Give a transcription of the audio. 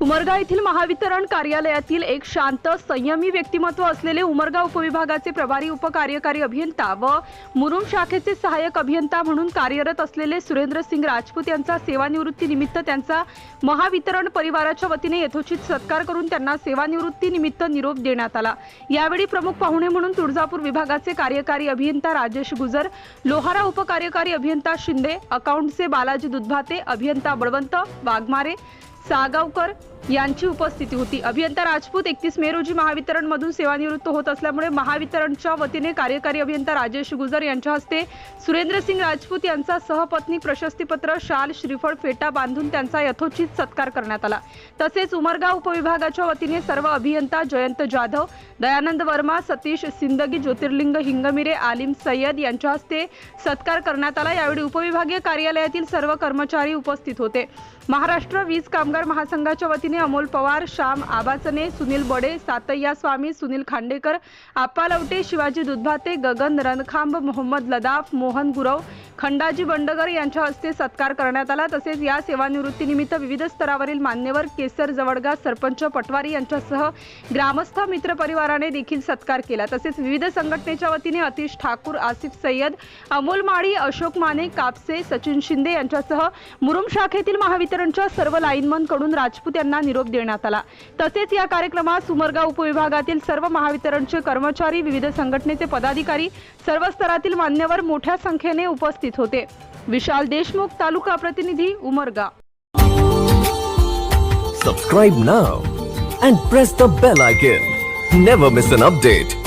उमरगा येथील महावितरण कार्यालयातील एक शांत संयमी व्यक्तिमत्व असलेले उमरगा उपविभागाचे प्रभारी उपकार्यकारी अभियंता व मुरुम शाखेचे सहाय्यक अभियंता म्हणून कार्यरत असलेले सुरेंद्र सिंग राजपूत यांचा सेवानिवृत्तीनिमित्त त्यांचा महावितरण परिवाराच्या वतीने यथोचित सत्कार करून त्यांना सेवानिवृत्तीनिमित्त निरोप देण्यात आला. यावेळी प्रमुख पाहुणे म्हणून तुळजापूर विभागाचे कार्यकारी अभियंता राजेश गुजर लोहारा उपकार्यकारी अभियंता शिंदे अकाउंटचे बालाजी दुधभाते अभियंता बळवंत वाघमारे सागावकर यांची उपस्थिती होती. अभियंता राजपूत एकतीस मे रोजी महावितरण मधून सेवानिवृत्त होत असल्यामुळे महावितरणच्या वतीने कार्यकारी अभियंता राजेश गुजर यांच्या हस्ते सुरेंद्र सिंग राजपूत यांचा सहपत्नी प्रशस्तीपत्र शाल श्रीफळ फेटा बांधून त्यांचा यथोचित सत्कार करण्यात आला. तसेच उमरगाव उपविभागाच्या वतीने सर्व अभियंता जयंत जाधव दयानंद वर्मा सतीश सिंदगी ज्योतिर्लिंग हिंगमिरे आलिम सय्यद यांच्या हस्ते सत्कार करण्यात आला. यावेळी उपविभागीय कार्यालयातील सर्व कर्मचारी उपस्थित होते. महाराष्ट्र वीज कामगार महासंघाच्या वतीने अमोल पवार श्याम आबाचने सुनील बडे सातय्या स्वामी सुनील खांडेकर आप्पा लवटे शिवाजी दुधभाते गगन रणखांब मोहम्मद लदाफ मोहन गुरव खंडाजी बंडगर यांच्या हस्ते सत्कार करण्यात आला. तसेच या सेवानिवृत्तीनिमित्त विविध स्तरावरील मान्यवर केसर जवळगा सरपंच पटवारी यांच्यासह ग्रामस्थ मित्र परिवाराने देखील सत्कार केला. तसेच विविध संघटनेच्या वतीने अतिश ठाकूर आसिफ सय्यद अमोल माळी अशोक माने कापसे सचिन शिंदे यांच्यासह मुरुम शाखेतील महावितरणच्या सर्व लाईनमनकडून राजपूत यांना निरोप देण्यात आला. तसेच या कार्यक्रमात सुमरगाव उपविभागातील सर्व महावितरणचे कर्मचारी विविध संघटनेचे पदाधिकारी सर्व स्तरातील मान्यवर मोठ्या संख्येने उपस्थित उपस्थित होते विशाल देशमुख तालुका प्रतिनिधी Umarga subscribe now and press the bell icon never miss an update